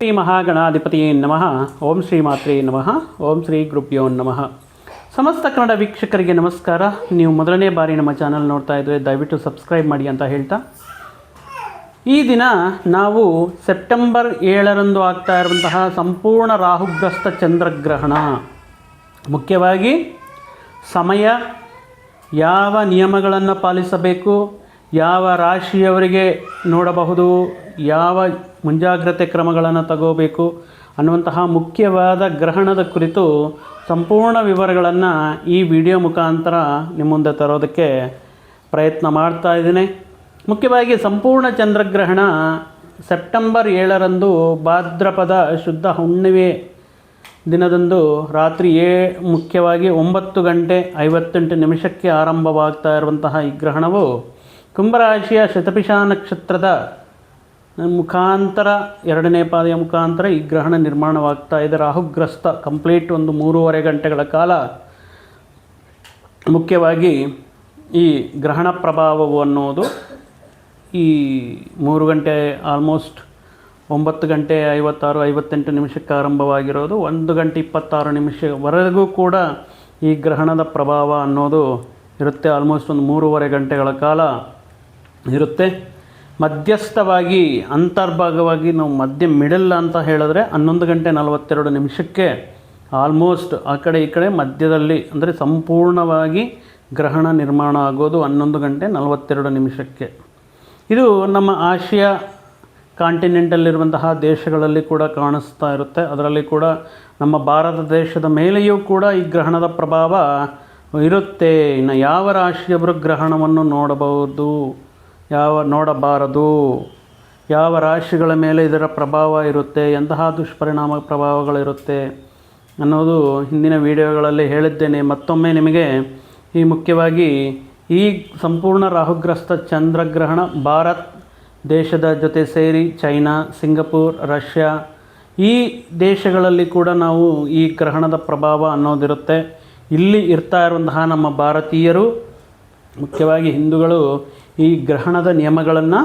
ಶ್ರೀ ಮಹಾಗಣಾಧಿಪತಿಯೇ ನಮಃ. ಓಂ ಶ್ರೀ ಮಾತ್ರೇ ನಮಃ. ಓಂ ಶ್ರೀ ಗುರುಭ್ಯೋ ನಮಃ. ಸಮಸ್ತ ಕನ್ನಡ ವೀಕ್ಷಕರಿಗೆ ನಮಸ್ಕಾರ. ನೀವು ಮೊದಲನೇ ಬಾರಿ ನಮ್ಮ ಚಾನಲ್ ನೋಡ್ತಾ ಇದ್ದರೆ ದಯವಿಟ್ಟು ಸಬ್ಸ್ಕ್ರೈಬ್ ಮಾಡಿ ಅಂತ ಹೇಳ್ತಾ. ಈ ದಿನ ನಾವು ಸೆಪ್ಟೆಂಬರ್ ಏಳರಂದು ಆಗ್ತಾ ಇರುವಂತಹ ಸಂಪೂರ್ಣ ರಾಹುಗ್ರಸ್ತ ಚಂದ್ರಗ್ರಹಣ. ಮುಖ್ಯವಾಗಿ ಸಮಯ, ಯಾವ ನಿಯಮಗಳನ್ನು ಪಾಲಿಸಬೇಕು ಯಾವ ರಾಶಿಯವರಿಗೆ ನೋಡಬಹುದು, ಯಾವ ಮುಂಜಾಗ್ರತೆ ಕ್ರಮಗಳನ್ನು ತಗೋಬೇಕು ಅನ್ನುವಂತಹ ಮುಖ್ಯವಾದ ಗ್ರಹಣದ ಕುರಿತು ಸಂಪೂರ್ಣ ವಿವರಗಳನ್ನು ಈ ವಿಡಿಯೋ ಮುಖಾಂತರ ನಿಮ್ಮ ಮುಂದೆ ತರೋದಕ್ಕೆ ಪ್ರಯತ್ನ ಮಾಡ್ತಾ ಇದ್ದೀನಿ. ಮುಖ್ಯವಾಗಿ ಸಂಪೂರ್ಣ ಚಂದ್ರಗ್ರಹಣ ಸೆಪ್ಟೆಂಬರ್ ಏಳರಂದು ಭಾದ್ರಪದ ಶುದ್ಧ ಹುಣ್ಣಿಮೆ ದಿನದಂದು ರಾತ್ರಿ ಏ, ಮುಖ್ಯವಾಗಿ ಒಂಬತ್ತು ಗಂಟೆ ಐವತ್ತೆಂಟು ನಿಮಿಷಕ್ಕೆ ಆರಂಭವಾಗ್ತಾ ಇರುವಂತಹ ಈ ಗ್ರಹಣವು ಕುಂಭರಾಶಿಯ ಶತಪಿಶಾ ನಕ್ಷತ್ರದ ಮುಖಾಂತರ, ಎರಡನೇ ಪಾದಿಯ ಮುಖಾಂತರ ಈ ಗ್ರಹಣ ನಿರ್ಮಾಣವಾಗ್ತಾ ಇದೆ. ರಾಹುಗ್ರಸ್ತ ಕಂಪ್ಲೀಟ್ ಒಂದು ಮೂರುವರೆ ಗಂಟೆಗಳ ಕಾಲ. ಮುಖ್ಯವಾಗಿ ಈ ಗ್ರಹಣ ಪ್ರಭಾವವು ಅನ್ನೋದು ಈ ಮೂರು ಗಂಟೆ, ಆಲ್ಮೋಸ್ಟ್ ಒಂಬತ್ತು ಗಂಟೆ ಐವತ್ತಾರು, ಐವತ್ತೆಂಟು ನಿಮಿಷಕ್ಕೆ ಆರಂಭವಾಗಿರೋದು. ಒಂದು ಗಂಟೆ ಇಪ್ಪತ್ತಾರು ನಿಮಿಷವರೆಗೂ ಕೂಡ ಈ ಗ್ರಹಣದ ಪ್ರಭಾವ ಅನ್ನೋದು ಇರುತ್ತೆ. ಆಲ್ಮೋಸ್ಟ್ ಒಂದು ಮೂರುವರೆ ಗಂಟೆಗಳ ಕಾಲ. ಇರುತ್ತೆ. ಮಧ್ಯಸ್ಥವಾಗಿ, ಅಂತರ್ಭಾಗವಾಗಿ ನಾವು ಮಧ್ಯ ಮಿಡಲ್ ಅಂತ ಹೇಳಿದ್ರೆ ಹನ್ನೊಂದು ಗಂಟೆ ನಲವತ್ತೆರಡು ನಿಮಿಷಕ್ಕೆ ಆಲ್ಮೋಸ್ಟ್ ಆ ಕಡೆ ಈ ಕಡೆ ಮಧ್ಯದಲ್ಲಿ ಅಂದರೆ ಸಂಪೂರ್ಣವಾಗಿ ಗ್ರಹಣ ನಿರ್ಮಾಣ ಆಗೋದು ಹನ್ನೊಂದು ಗಂಟೆ ನಲವತ್ತೆರಡು ನಿಮಿಷಕ್ಕೆ. ಇದು ನಮ್ಮ ಆಶಿಯಾ ಕಾಂಟಿನೆಂಟಲ್ಲಿರುವಂತಹ ದೇಶಗಳಲ್ಲಿ ಕೂಡ ಕಾಣಿಸ್ತಾ ಇರುತ್ತೆ. ಅದರಲ್ಲಿ ಕೂಡ ನಮ್ಮ ಭಾರತ ದೇಶದ ಮೇಲೆಯೂ ಕೂಡ ಈ ಗ್ರಹಣದ ಪ್ರಭಾವ ಇರುತ್ತೆ. ಇನ್ನು ಯಾವ ರಾಶಿಯವರು ಗ್ರಹಣವನ್ನು ನೋಡಬಹುದು? ಯಾವ ನೋಡಬಾರದು? ಯಾವ ರಾಶಿಗಳ ಮೇಲೆ ಇದರ ಪ್ರಭಾವ ಇರುತ್ತೆ? ಎಂತಹ ದುಷ್ಪರಿಣಾಮ ಪ್ರಭಾವಗಳಿರುತ್ತೆ? ಅನ್ನೋದು ಹಿಂದಿನ ವಿಡಿಯೋಗಳಲ್ಲಿ ಹೇಳಿದ್ದೇನೆ. ಮತ್ತೊಮ್ಮೆ ನಿಮಗೆ ಈ ಮುಖ್ಯವಾಗಿ ಈ ಸಂಪೂರ್ಣ ರಾಹುಗ್ರಸ್ತ ಚಂದ್ರಗ್ರಹಣ ಭಾರತ್ ದೇಶದ ಜೊತೆ ಸೇರಿ ಚೈನಾ, ಸಿಂಗಪೂರ್, ರಷ್ಯಾ ಈ ದೇಶಗಳಲ್ಲಿ ಕೂಡ ನಾವು ಈ ಗ್ರಹಣದ ಪ್ರಭಾವ ಅನ್ನೋದಿರುತ್ತೆ. ಇಲ್ಲಿ ಇರ್ತಾ ಇರುವಂತಹ ನಮ್ಮ ಭಾರತೀಯರು ಮುಖ್ಯವಾಗಿ ಹಿಂದೂಗಳು ಈ ಗ್ರಹಣದ ನಿಯಮಗಳನ್ನು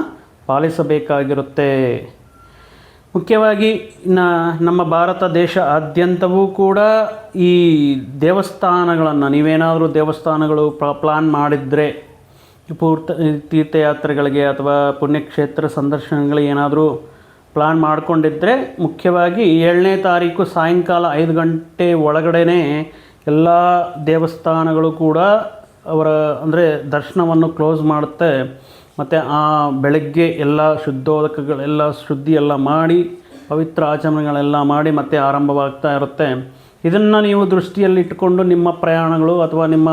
ಪಾಲಿಸಬೇಕಾಗಿರುತ್ತೆ. ಮುಖ್ಯವಾಗಿ ನಮ್ಮ ಭಾರತ ದೇಶ ಆದ್ಯಂತವೂ ಕೂಡ ಈ ದೇವಸ್ಥಾನಗಳನ್ನು, ನೀವೇನಾದರೂ ದೇವಸ್ಥಾನಗಳು ಪ್ಲಾನ್ ಮಾಡಿದರೆ, ಪೂರ್ತ ತೀರ್ಥಯಾತ್ರೆಗಳಿಗೆ ಅಥವಾ ಪುಣ್ಯಕ್ಷೇತ್ರ ಸಂದರ್ಶನಗಳಿಗೆ ಏನಾದರೂ ಪ್ಲಾನ್ ಮಾಡಿಕೊಂಡಿದ್ದರೆ ಮುಖ್ಯವಾಗಿ ಏಳನೇ ತಾರೀಕು ಸಾಯಂಕಾಲ ಐದು ಗಂಟೆ ಒಳಗಡೆ ಎಲ್ಲ ದೇವಸ್ಥಾನಗಳು ಕೂಡ ಅವರ, ಅಂದರೆ ದರ್ಶನವನ್ನು ಕ್ಲೋಸ್ ಮಾಡುತ್ತೆ. ಮತ್ತು ಆ ಬೆಳಗ್ಗೆ ಎಲ್ಲ ಶುದ್ಧೋದಕಗಳೆಲ್ಲ, ಶುದ್ಧಿ ಎಲ್ಲ ಮಾಡಿ, ಪವಿತ್ರ ಆಚರಣೆಗಳೆಲ್ಲ ಮಾಡಿ ಮತ್ತೆ ಆರಂಭವಾಗ್ತಾ ಇರುತ್ತೆ. ಇದನ್ನು ನೀವು ದೃಷ್ಟಿಯಲ್ಲಿಟ್ಟುಕೊಂಡು ನಿಮ್ಮ ಪ್ರಯಾಣಗಳು ಅಥವಾ ನಿಮ್ಮ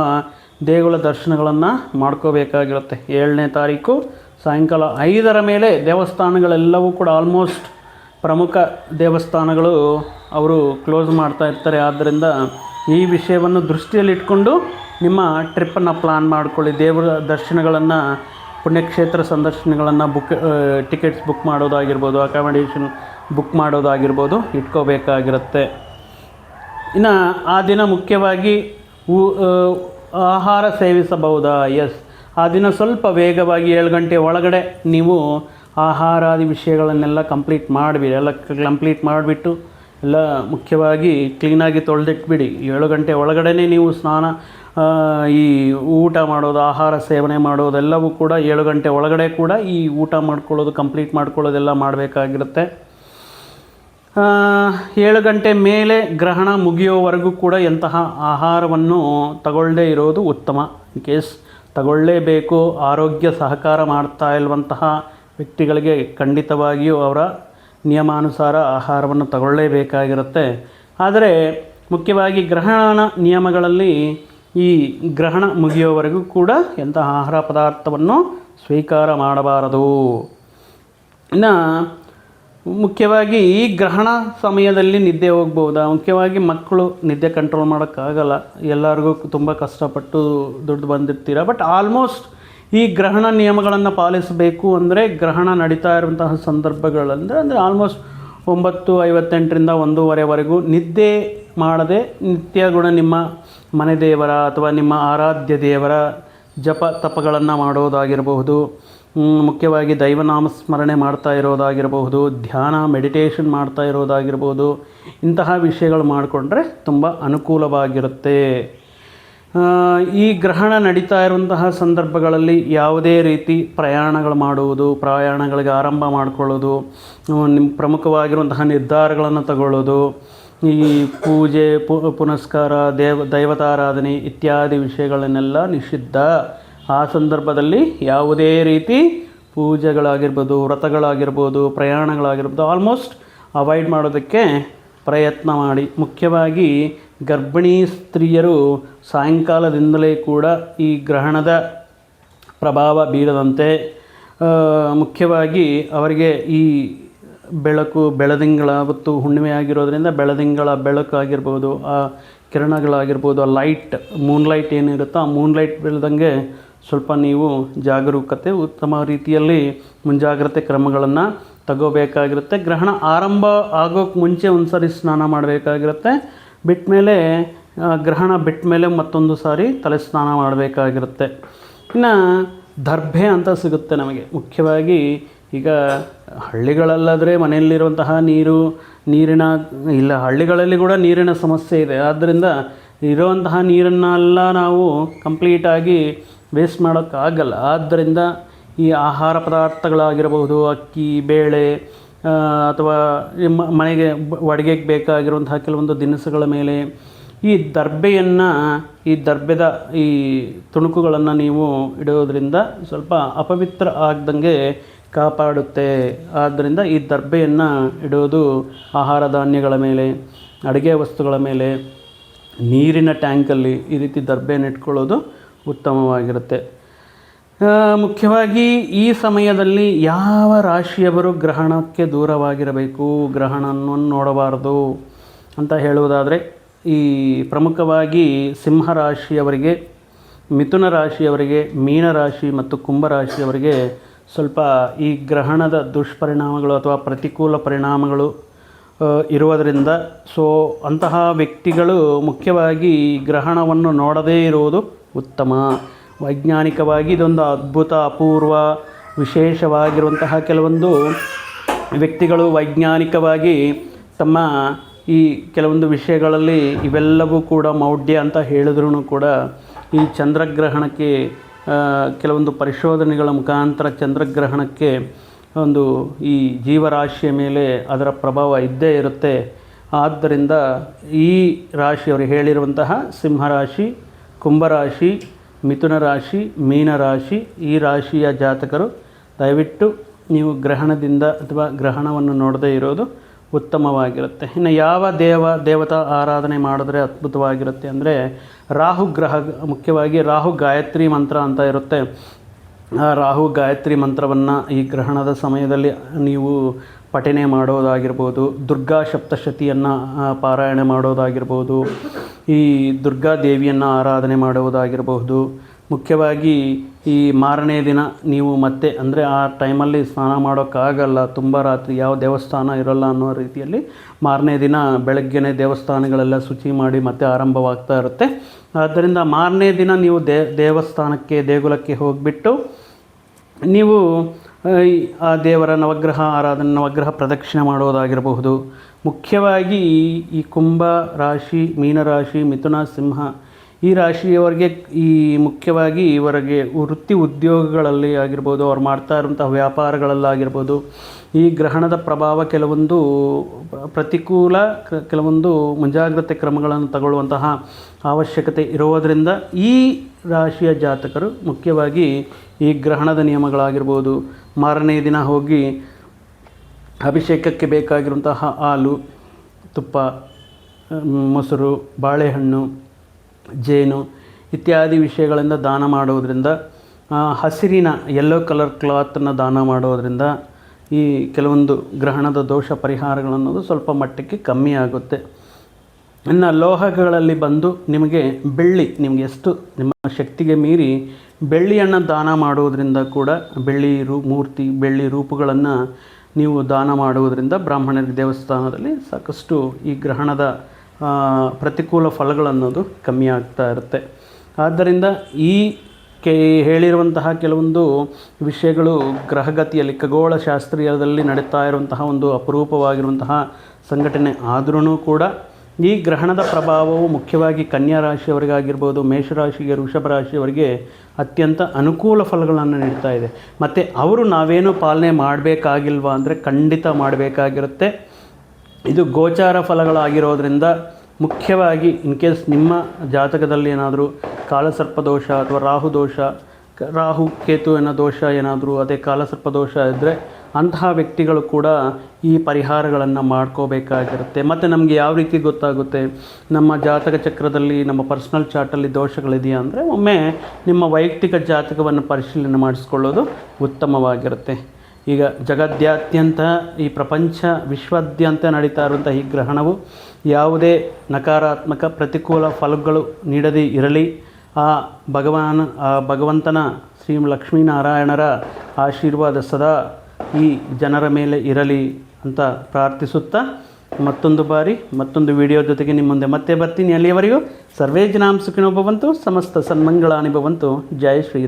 ದೇಗುಲ ದರ್ಶನಗಳನ್ನು ಮಾಡ್ಕೋಬೇಕಾಗಿರುತ್ತೆ. ಏಳನೇ ತಾರೀಕು, ಸಾಯಂಕಾಲ ಐದರ ಮೇಲೆ ದೇವಸ್ಥಾನಗಳೆಲ್ಲವೂ ಕೂಡ ಆಲ್ಮೋಸ್ಟ್ ಪ್ರಮುಖ ದೇವಸ್ಥಾನಗಳು ಅವರು ಕ್ಲೋಸ್ ಮಾಡ್ತಾ ಇರ್ತಾರೆ. ಆದ್ದರಿಂದ ಈ ವಿಷಯವನ್ನು ದೃಷ್ಟಿಯಲ್ಲಿಟ್ಕೊಂಡು ನಿಮ್ಮ ಟ್ರಿಪ್ಪನ್ನು ಪ್ಲಾನ್ ಮಾಡ್ಕೊಳ್ಳಿ. ದೇವರ ದರ್ಶನಗಳನ್ನು, ಪುಣ್ಯಕ್ಷೇತ್ರ ಸಂದರ್ಶನಗಳನ್ನು ಬುಕ್ ಟಿಕೆಟ್ಸ್ ಬುಕ್ ಮಾಡೋದಾಗಿರ್ಬೋದು ಅಕಾಮಿಡೇಷನ್ ಬುಕ್ ಮಾಡೋದಾಗಿರ್ಬೋದು ಇಟ್ಕೋಬೇಕಾಗಿರುತ್ತೆ. ಇನ್ನು ಆ ದಿನ ಮುಖ್ಯವಾಗಿ ಆಹಾರ ಸೇವಿಸಬಹುದಾ? ಎಸ್ ಆ ದಿನ ಸ್ವಲ್ಪ ವೇಗವಾಗಿ ಏಳು ಗಂಟೆ ಒಳಗಡೆ ನೀವು ಆಹಾರಾದಿ ವಿಷಯಗಳನ್ನೆಲ್ಲ ಕಂಪ್ಲೀಟ್ ಮಾಡಿಬಿಡಿ. ಎಲ್ಲ ಕಂಪ್ಲೀಟ್ ಮಾಡಿಬಿಟ್ಟು ಎಲ್ಲ ಮುಖ್ಯವಾಗಿ ಕ್ಲೀನಾಗಿ ತೊಳೆದಿಟ್ಬಿಡಿ. ಏಳು ಗಂಟೆ ಒಳಗಡೆ ನೀವು ಸ್ನಾನ ಈ ಊಟ ಮಾಡೋದು, ಆಹಾರ ಸೇವನೆ ಮಾಡೋದೆಲ್ಲವೂ ಕೂಡ ಏಳು ಗಂಟೆ ಒಳಗಡೆ ಕೂಡ ಈ ಊಟ ಮಾಡ್ಕೊಳ್ಳೋದು ಕಂಪ್ಲೀಟ್ ಮಾಡ್ಕೊಳ್ಳೋದೆಲ್ಲ ಮಾಡಬೇಕಾಗಿರುತ್ತೆ. ಏಳು ಗಂಟೆ ಮೇಲೆ ಗ್ರಹಣ ಮುಗಿಯೋವರೆಗೂ ಕೂಡ ಎಂತಹ ಆಹಾರವನ್ನು ತಗೊಳ್ಳದೇ ಇರೋದು ಉತ್ತಮ. ಇನ್ ಕೇಸ್ ತಗೊಳ್ಳೇಬೇಕು, ಆರೋಗ್ಯ ಸಹಕಾರ ಮಾಡ್ತಾ ಇಲ್ವಂತಹ ವ್ಯಕ್ತಿಗಳಿಗೆ ಖಂಡಿತವಾಗಿಯೂ ಅವರ ನಿಯಮಾನುಸಾರ ಆಹಾರವನ್ನು ತಗೊಳ್ಳೇಬೇಕಾಗಿರುತ್ತೆ. ಆದರೆ ಮುಖ್ಯವಾಗಿ ಗ್ರಹಣ ನಿಯಮಗಳಲ್ಲಿ ಈ ಗ್ರಹಣ ಮುಗಿಯೋವರೆಗೂ ಕೂಡ ಎಂತಹ ಆಹಾರ ಪದಾರ್ಥವನ್ನು ಸ್ವೀಕಾರ ಮಾಡಬಾರದು. ಇನ್ನು ಮುಖ್ಯವಾಗಿ ಈ ಗ್ರಹಣ ಸಮಯದಲ್ಲಿ ನಿದ್ದೆ ಹೋಗ್ಬೋದಾ? ಮುಖ್ಯವಾಗಿ ಮಕ್ಕಳು ನಿದ್ದೆ ಕಂಟ್ರೋಲ್ ಮಾಡೋಕ್ಕಾಗಲ್ಲ. ಎಲ್ಲರಿಗೂ ತುಂಬ ಕಷ್ಟಪಟ್ಟು ದುಡ್ಡು ಬಂದಿರ್ತೀರ? ಬಟ್ ಆಲ್ಮೋಸ್ಟ್ ಈ ಗ್ರಹಣ ನಿಯಮಗಳನ್ನು ಪಾಲಿಸಬೇಕು ಅಂದರೆ ಗ್ರಹಣ ನಡೀತಾ ಇರುವಂತಹ ಸಂದರ್ಭಗಳಂದರೆ ಅಂದರೆ ಆಲ್ಮೋಸ್ಟ್ ಒಂಬತ್ತು, ಐವತ್ತೆಂಟರಿಂದ ಒಂದೂವರೆವರೆಗೂ ನಿದ್ದೆ ಮಾಡದೆ ನಿತ್ಯ ಗುಣ ನಿಮ್ಮ ಮನೆ ದೇವರ ಅಥವಾ ನಿಮ್ಮ ಆರಾಧ್ಯ ದೇವರ ಜಪ ತಪಗಳನ್ನು ಮಾಡೋದಾಗಿರಬಹುದು. ಮುಖ್ಯವಾಗಿ ದೈವನಾಮ ಸ್ಮರಣೆ ಮಾಡ್ತಾ ಇರೋದಾಗಿರಬಹುದು, ಧ್ಯಾನ ಮೆಡಿಟೇಷನ್ ಮಾಡ್ತಾ ಇರೋದಾಗಿರ್ಬೋದು ಇಂತಹ ವಿಷಯಗಳು ಮಾಡಿಕೊಂಡ್ರೆ ತುಂಬ ಅನುಕೂಲವಾಗಿರುತ್ತೆ. ಈ ಗ್ರಹಣ ನಡೀತಾ ಇರುವಂತಹ ಸಂದರ್ಭಗಳಲ್ಲಿ ಯಾವುದೇ ರೀತಿ ಪ್ರಯಾಣಗಳು ಮಾಡುವುದು, ಪ್ರಯಾಣಗಳಿಗೆ ಆರಂಭ ಮಾಡಿಕೊಳ್ಳೋದು ನಿಮ್ಮ ಪ್ರಮುಖವಾಗಿರುವಂತಹ ನಿರ್ಧಾರಗಳನ್ನು ತಗೊಳ್ಳೋದು, ಈ ಪೂಜೆ ಪುನಸ್ಕಾರ, ದೇವ, ದೈವತಾರಾಧನೆ ಇತ್ಯಾದಿ ವಿಷಯಗಳನ್ನೆಲ್ಲ ನಿಷಿದ್ಧ. ಆ ಸಂದರ್ಭದಲ್ಲಿ ಯಾವುದೇ ರೀತಿ ಪೂಜೆಗಳಾಗಿರ್ಬೋದು, ವ್ರತಗಳಾಗಿರ್ಬೋದು, ಪ್ರಯಾಣಗಳಾಗಿರ್ಬೋದು ಆಲ್ಮೋಸ್ಟ್ ಅವಾಯ್ಡ್ ಮಾಡೋದಕ್ಕೆ ಪ್ರಯತ್ನ ಮಾಡಿ. ಮುಖ್ಯವಾಗಿ ಗರ್ಭಿಣಿ ಸ್ತ್ರೀಯರು ಸಾಯಂಕಾಲದಿಂದಲೇ ಕೂಡ ಈ ಗ್ರಹಣದ ಪ್ರಭಾವ ಬೀರದಂತೆ ಮುಖ್ಯವಾಗಿ ಅವರಿಗೆ ಈ ಬೆಳಕು ಬೆಳದಿಂಗಳ ಮತ್ತು ಹುಣ್ಣಿಮೆ ಆಗಿರೋದರಿಂದ ಬೆಳದಿಂಗಳ ಬೆಳಕು ಆಗಿರ್ಬೋದು, ಆ ಕಿರಣಗಳಾಗಿರ್ಬೋದು, ಆ ಲೈಟ್ ಮೂನ್ಲೈಟ್ ಏನಿರುತ್ತೋ ಆ ಮೂನ್ಲೈಟ್ ಬೀಳ್ದಂಗೆ ಸ್ವಲ್ಪ ನೀವು ಜಾಗರೂಕತೆ, ಉತ್ತಮ ರೀತಿಯಲ್ಲಿ ಮುಂಜಾಗ್ರತೆ ಕ್ರಮಗಳನ್ನು ತಗೋಬೇಕಾಗಿರುತ್ತೆ. ಗ್ರಹಣ ಆರಂಭ ಆಗೋಕ್ಕೆ ಮುಂಚೆ ಒಂದು ಸಾರಿ ಸ್ನಾನ ಮಾಡಬೇಕಾಗಿರುತ್ತೆ. ಬಿಟ್ಟ ಮೇಲೆ ಗ್ರಹಣ ಬಿಟ್ಟ ಮೇಲೆ ಮತ್ತೊಂದು ಸಾರಿ ತಲೆ ಸ್ನಾನ ಮಾಡಬೇಕಾಗಿರುತ್ತೆ. ಇನ್ನು ದರ್ಭೆ ಅಂತ ಸಿಗುತ್ತೆ ನಮಗೆ. ಮುಖ್ಯವಾಗಿ ಈಗ ಹಳ್ಳಿಗಳಲ್ಲಾದರೆ ಮನೆಯಲ್ಲಿರುವಂತಹ ನೀರು, ನೀರಿನ, ಇಲ್ಲ ಹಳ್ಳಿಗಳಲ್ಲಿ ಕೂಡ ನೀರಿನ ಸಮಸ್ಯೆ ಇದೆ. ಆದ್ದರಿಂದ ಇರುವಂತಹ ನೀರನ್ನೆಲ್ಲ ನಾವು ಕಂಪ್ಲೀಟಾಗಿ ವೇಸ್ಟ್ ಮಾಡೋಕ್ಕಾಗಲ್ಲ. ಆದ್ದರಿಂದ ಈ ಆಹಾರ ಪದಾರ್ಥಗಳಾಗಿರಬಹುದು ಅಕ್ಕಿ, ಬೇಳೆ ಅಥವಾ ಮನೆಗೆ ಅಡುಗೆಗೆ ಬೇಕಾಗಿರುವಂತಹ ಕೆಲವೊಂದು ದಿನಸುಗಳ ಮೇಲೆ ಈ ದರ್ಬೆಯನ್ನು, ಈ ದರ್ಬೆದ ಈ ತುಣುಕುಗಳನ್ನು ನೀವು ಇಡೋದ್ರಿಂದ ಸ್ವಲ್ಪ ಅಪವಿತ್ರ ಆಗ್ದಂಗೆ ಕಾಪಾಡುತ್ತೆ. ಆದ್ದರಿಂದ ಈ ದರ್ಬೆಯನ್ನು ಇಡೋದು ಆಹಾರ ಧಾನ್ಯಗಳ ಮೇಲೆ, ಅಡುಗೆ ವಸ್ತುಗಳ ಮೇಲೆ, ನೀರಿನ ಟ್ಯಾಂಕಲ್ಲಿ ಈ ರೀತಿ ದರ್ಬೆಯನ್ನು ಇಟ್ಕೊಳ್ಳೋದು ಉತ್ತಮವಾಗಿರುತ್ತೆ. ಮುಖ್ಯವಾಗಿ ಈ ಸಮಯದಲ್ಲಿ ಯಾವ ರಾಶಿಯವರು ಗ್ರಹಣಕ್ಕೆ ದೂರವಾಗಿರಬೇಕು ಗ್ರಹಣವನ್ನು ನೋಡಬಾರದು ಅಂತ ಹೇಳುವುದಾದರೆ, ಈ ಪ್ರಮುಖವಾಗಿ ಸಿಂಹ ರಾಶಿಯವರಿಗೆ, ಮಿಥುನ ರಾಶಿಯವರಿಗೆ ಮೀನರಾಶಿ ಮತ್ತು ಕುಂಭ ರಾಶಿಯವರಿಗೆ ಸ್ವಲ್ಪ ಈ ಗ್ರಹಣದ ದುಷ್ಪರಿಣಾಮಗಳು ಅಥವಾ ಪ್ರತಿಕೂಲ ಪರಿಣಾಮಗಳು ಇರುವುದರಿಂದ, ಸೊ ಅಂತಹ ವ್ಯಕ್ತಿಗಳು ಮುಖ್ಯವಾಗಿ ಗ್ರಹಣವನ್ನು ನೋಡದೇ ಇರುವುದು ಉತ್ತಮ. ವೈಜ್ಞಾನಿಕವಾಗಿ ಇದೊಂದು ಅದ್ಭುತ, ಅಪೂರ್ವ, ವಿಶೇಷವಾಗಿರುವಂತಹ ಕೆಲವೊಂದು ವ್ಯಕ್ತಿಗಳು ವೈಜ್ಞಾನಿಕವಾಗಿ ತಮ್ಮ ಈ ಕೆಲವೊಂದು ವಿಷಯಗಳಲ್ಲಿ ಇವೆಲ್ಲವೂ ಕೂಡ ಮೌಢ್ಯ ಅಂತ ಹೇಳಿದ್ರೂ ಕೂಡ ಈ ಚಂದ್ರಗ್ರಹಣಕ್ಕೆ ಕೆಲವೊಂದು ಪರಿಶೋಧನೆಗಳ ಮುಖಾಂತರ ಚಂದ್ರಗ್ರಹಣಕ್ಕೆ ಒಂದು ಈ ಜೀವರಾಶಿಯ ಮೇಲೆ ಅದರ ಪ್ರಭಾವ ಇದ್ದೇ ಇರುತ್ತೆ. ಆದ್ದರಿಂದ ಈ ರಾಶಿಯವರು ಹೇಳಿರುವಂತಹ ಸಿಂಹರಾಶಿ, ಕುಂಭರಾಶಿ ಮಿಥುನ ರಾಶಿ, ಮೀನ ರಾಶಿ, ಈ ರಾಶಿಯ ಜಾತಕರು, ದಯವಿಟ್ಟು ನೀವು ಗ್ರಹಣದಿಂದ ಅಥವಾ ಗ್ರಹಣವನ್ನು ನೋಡದೇ ಇರೋದು ಉತ್ತಮವಾಗಿರುತ್ತೆ. ಇನ್ನು ಯಾವ ದೇವ, ದೇವತಾ ಆರಾಧನೆ ಮಾಡಿದ್ರೆ ಅದ್ಭುತವಾಗಿರುತ್ತೆ ಅಂದರೆ ರಾಹು ಗ್ರಹ, ಮುಖ್ಯವಾಗಿ ರಾಹು ಗಾಯತ್ರಿ ಮಂತ್ರ ಅಂತ ಇರುತ್ತೆ. ಆ ರಾಹು ಗಾಯತ್ರಿ ಮಂತ್ರವನ್ನು ಈ ಗ್ರಹಣದ ಸಮಯದಲ್ಲಿ ನೀವು ಪಠನೆ ಮಾಡೋದಾಗಿರ್ಬೋದು, ದುರ್ಗಾ ಸಪ್ತಶತಿಯನ್ನು ಪಾರಾಯಣ ಮಾಡೋದಾಗಿರ್ಬೋದು, ಈ ದುರ್ಗಾ ದೇವಿಯನ್ನು ಆರಾಧನೆ ಮಾಡುವುದಾಗಿರಬಹುದು ಮುಖ್ಯವಾಗಿ ಈ ಮಾರನೇ ದಿನ ನೀವು ಮತ್ತೆ, ಅಂದರೆ ಆ ಟೈಮಲ್ಲಿ ಸ್ನಾನ ಮಾಡೋಕ್ಕಾಗಲ್ಲ, ತುಂಬ ರಾತ್ರಿ ಯಾವ ದೇವಸ್ಥಾನ ಇರೋಲ್ಲ ಅನ್ನೋ ರೀತಿಯಲ್ಲಿ ಮಾರನೇ ದಿನ ಬೆಳಗ್ಗೆನೇ ದೇವಸ್ಥಾನಗಳೆಲ್ಲ ಶುಚಿ ಮಾಡಿ ಮತ್ತೆ ಆರಂಭವಾಗ್ತಾ ಇರುತ್ತೆ. ಆದ್ದರಿಂದ ಮಾರನೇ ದಿನ ನೀವು ದೇವಸ್ಥಾನಕ್ಕೆ, ದೇಗುಲಕ್ಕೆ ಹೋಗಿಬಿಟ್ಟು ನೀವು ಆ, ದೇವರ ನವಗ್ರಹ ಆರಾಧನೆ ನವಗ್ರಹ ಪ್ರದಕ್ಷಿಣೆ ಮಾಡೋದಾಗಿರಬಹುದು. ಮುಖ್ಯವಾಗಿ ಈ ಕುಂಭ ರಾಶಿ ಮೀನರಾಶಿ ಮಿಥುನ ಸಿಂಹ ಈ ರಾಶಿಯವರಿಗೆ ಈ ಮುಖ್ಯವಾಗಿ ಇವರಿಗೆ ವೃತ್ತಿ ಉದ್ಯೋಗಗಳಲ್ಲಿ ಆಗಿರ್ಬೋದು ಅವ್ರು ಮಾಡ್ತಾ ಇರುವಂಥ ವ್ಯಾಪಾರಗಳಲ್ಲಾಗಿರ್ಬೋದು, ಈ ಗ್ರಹಣದ ಪ್ರಭಾವ ಕೆಲವೊಂದು ಪ್ರತಿಕೂಲ ಕೆಲವೊಂದು ಮುಂಜಾಗ್ರತೆ ಕ್ರಮಗಳನ್ನು ತಗೊಳ್ಳುವಂತಹ ಅವಶ್ಯಕತೆ ಇರುವುದರಿಂದ ಈ ರಾಶಿಯ ಜಾತಕರು ಮುಖ್ಯವಾಗಿ ಈ ಗ್ರಹಣದ ನಿಯಮಗಳಾಗಿರ್ಬೋದು, ಮಾರನೇ ದಿನ ಹೋಗಿ ಅಭಿಷೇಕಕ್ಕೆ ಬೇಕಾಗಿರುವಂತಹ ಹಾಲು, ತುಪ್ಪ ಮೊಸರು, ಬಾಳೆಹಣ್ಣು ಜೇನು ಇತ್ಯಾದಿ ವಿಷಯಗಳಿಂದ ದಾನ ಮಾಡೋದರಿಂದ ಹಸಿರಿನ ಯೆಲ್ಲೋ ಕಲರ್ ಕ್ಲಾತನ್ನು ದಾನ ಮಾಡೋದರಿಂದ ಈ ಕೆಲವೊಂದು ಗ್ರಹಣದ ದೋಷ ಪರಿಹಾರಗಳನ್ನೋದು ಸ್ವಲ್ಪ ಮಟ್ಟಕ್ಕೆ ಕಮ್ಮಿ ಆಗುತ್ತೆ. ಇನ್ನು ಲೋಹಗಳಲ್ಲಿ ಬಂದು ನಿಮಗೆ ಬೆಳ್ಳಿ, ನಿಮಗೆ ಎಷ್ಟು, ನಿಮ್ಮ ಶಕ್ತಿಗೆ ಮೀರಿ ಬೆಳ್ಳಿಯನ್ನು ದಾನ ಮಾಡುವುದರಿಂದ ಕೂಡ ಬೆಳ್ಳಿ ರೂ, ಮೂರ್ತಿ, ಬೆಳ್ಳಿ ರೂಪುಗಳನ್ನು ನೀವು ದಾನ ಮಾಡುವುದರಿಂದ ಬ್ರಾಹ್ಮಣರ ದೇವಸ್ಥಾನದಲ್ಲಿ ಸಾಕಷ್ಟು ಈ ಗ್ರಹಣದ ಪ್ರತಿಕೂಲ ಫಲಗಳನ್ನೋದು ಕಮ್ಮಿ ಆಗ್ತಾ ಇರುತ್ತೆ. ಆದ್ದರಿಂದ ಈ ಕೆ, ಹೇಳಿರುವಂತಹ ಕೆಲವೊಂದು ವಿಷಯಗಳು ಗ್ರಹಗತಿಯಲ್ಲಿ ಖಗೋಳ ಶಾಸ್ತ್ರೀಯದಲ್ಲಿ ನಡೀತಾ ಇರುವಂತಹ ಒಂದು ಅಪರೂಪವಾಗಿರುವಂತಹ ಸಂಘಟನೆ ಆದ್ರೂ ಕೂಡ ಈ ಗ್ರಹಣದ ಪ್ರಭಾವವು ಮುಖ್ಯವಾಗಿ ಕನ್ಯಾ ರಾಶಿಯವರಿಗಾಗಿರ್ಬೋದು ಮೇಷರಾಶಿಗೆ ವೃಷಭ ರಾಶಿಯವರಿಗೆ ಅತ್ಯಂತ ಅನುಕೂಲ ಫಲಗಳನ್ನು ನೀಡ್ತಾ ಇದೆ. ಮತ್ತು ಅವರು ನಾವೇನು ಪಾಲನೆ ಮಾಡಬೇಕಾಗಿಲ್ವಾ ಅಂದರೆ ಖಂಡಿತ ಮಾಡಬೇಕಾಗಿರುತ್ತೆ. ಇದು ಗೋಚಾರ ಫಲಗಳಾಗಿರೋದ್ರಿಂದ ಮುಖ್ಯವಾಗಿ ಇನ್ ಕೇಸ್ ನಿಮ್ಮ ಜಾತಕದಲ್ಲಿ ಏನಾದರೂ ಕಾಳಸರ್ಪ ದೋಷ ಅಥವಾ ರಾಹು ದೋಷ ರಾಹು ಕೇತು ಕೇತುವಿನ ದೋಷ ಏನಾದರೂ, ಅದೇ ಕಾಲಸರ್ಪ ದೋಷ ಇದ್ದರೆ ಅಂತಹ ವ್ಯಕ್ತಿಗಳು ಕೂಡ ಈ ಪರಿಹಾರಗಳನ್ನು ಮಾಡ್ಕೋಬೇಕಾಗಿರುತ್ತೆ. ಮತ್ತು ನಮಗೆ ಯಾವ ರೀತಿ ಗೊತ್ತಾಗುತ್ತೆ? ನಮ್ಮ ಜಾತಕ ಚಕ್ರದಲ್ಲಿ, ನಮ್ಮ ಪರ್ಸ್ನಲ್ ಚಾರ್ಟಲ್ಲಿ ದೋಷಗಳಿದೆಯಾ ಅಂದರೆ ಒಮ್ಮೆ ನಿಮ್ಮ ವೈಯಕ್ತಿಕ ಜಾತಕವನ್ನು ಪರಿಶೀಲನೆ ಮಾಡಿಸ್ಕೊಳ್ಳೋದು ಉತ್ತಮವಾಗಿರುತ್ತೆ. ಈಗ ಜಗದ್ಯಾದ್ಯಂತ ಈ ಪ್ರಪಂಚ ವಿಶ್ವಾದ್ಯಂತ ನಡೀತಾ ಇರುವಂಥ ಈ ಗ್ರಹಣವು ಯಾವುದೇ ನಕಾರಾತ್ಮಕ ಪ್ರತಿಕೂಲ ಫಲಗಳು ನೀಡದೇ ಇರಲಿ. ಆ ಭಗವಾನ್, ಆ ಭಗವಂತನ ಶ್ರೀ ಲಕ್ಷ್ಮೀನಾರಾಯಣರ ಆಶೀರ್ವಾದ ಸದಾ ಈ ಜನರ ಮೇಲೆ ಇರಲಿ ಅಂತ ಪ್ರಾರ್ಥಿಸುತ್ತಾ ಮತ್ತೊಂದು ಬಾರಿ, ಮತ್ತೊಂದು ವಿಡಿಯೋ ಜೊತೆಗೆ ನಿಮ್ಮ ಮುಂದೆ ಮತ್ತೆ ಬರ್ತೀನಿ. ಅಲ್ಲಿಯವರೆಗೂ ಸರ್ವೇ ಜನಾಂ ಸುಖಿನೋ ಭವಂತು ಸಮಸ್ತ ಸನ್ಮಂಗಳಾನಿ ಭವಂತು ಜಯ ಶ್ರೀರಾಮ್.